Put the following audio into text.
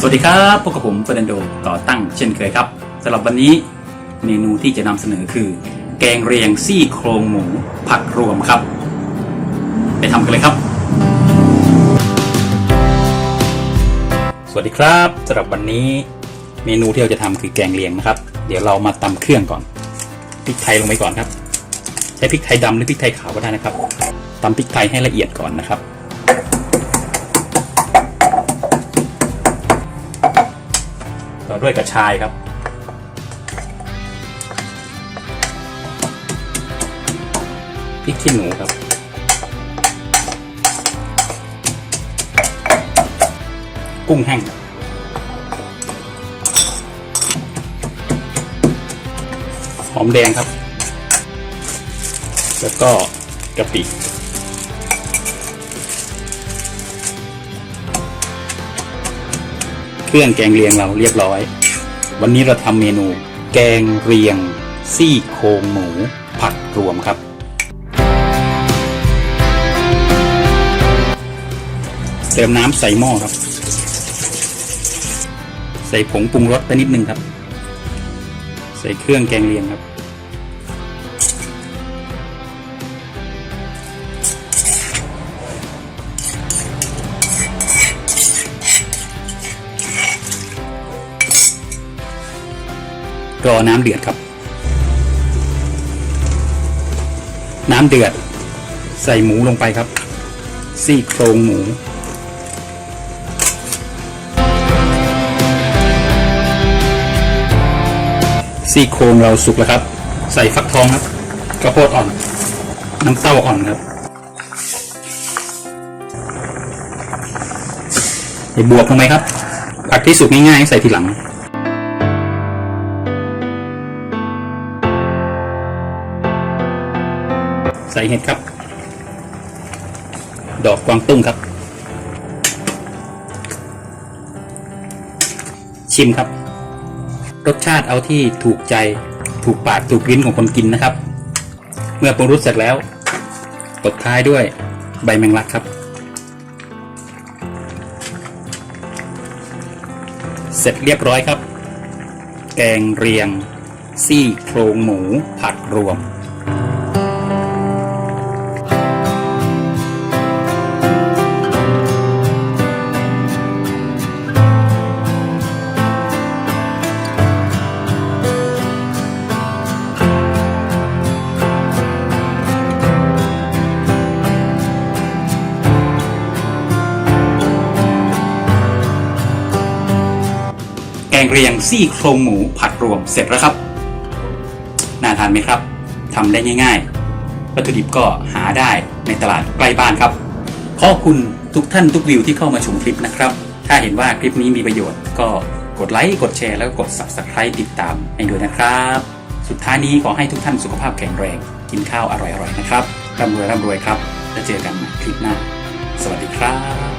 สวัสดีครับพบกับผมเฟอร์นันโดต่อตั้งเช่นเคยครับสำหรับวันนี้เมนูที่จะนำเสนอคือ แกงเรียงซี่โครงหมูผักรวมครับ ไปทำกันเลยครับ สวัสดีครับสำหรับวันนี้เมนูที่เราจะทำคือแกงเรียงนะครับ เดี๋ยวเรามาตำเครื่องก่อนพริกไทยลงไปก่อนครับ ใช้พริกไทยดำหรือพริกไทยขาวก็ได้นะครับตำพริกไทยให้ละเอียดก่อนนะครับ อด้วยกระชายครับ พริกขี้หนูครับ กุ้งแห้งหอมแดงครับ แล้วก็กะปิ เครื่องแกงเรียงเราเรียบร้อย วันนี้เราทำเมนู แกงเรียง ซี่โครงหมู ผัดรวมครับ เติมน้ำใส่หม้อครับ ใส่ผงปรุงรสไปนิดนึงครับ ใส่เครื่องแกงเรียงครับ รอน้ำเดือดครับ น้ำเดือด ใส่หมูลงไปครับ ซี่โครงหมูซี่โครงเราสุกแล้วครับ ใส่ฟักทองครับกระโพดอ่อน น้ำเต้าอ่อนครับใส่บวกลงไปครับผักที่สุกง่ายๆใส่ทีหลัง ใส่เห็ดครับ ดอกกวางตุ้งครับ ชิมครับ รสชาติเอาที่ถูกใจถูกปากถูกลิ้นของคนกินนะครับ เมื่อปรุงรสเสร็จแล้วตบท้ายด้วยใบแมงลักครับ เสร็จเรียบร้อยครับ แกงเรียง ซี่โครงหมูผักรวม งเรียงซี่โครงหมูผัดรวมเสร็จแล้วครับ น่าทานไหมครับทำได้ง่ายๆ วัตถุดิบก็หาได้ในตลาดใกล้บ้านครับ ขอบคุณทุกท่านทุกวิวที่เข้ามาชมคลิปนะครับ ถ้าเห็นว่าคลิปนี้มีประโยชน์ก็กดไลค์กดแชร์แล้วก็กด subscribe ติดตามให้ด้วยนะครับ สุดท้ายนี้ขอให้ทุกท่านสุขภาพแข็งแรง กินข้าวอร่อยๆนะครับร่ำรวยร่ำรวยครับ แล้วเจอกันใหม่คลิปหน้า สวัสดีครับ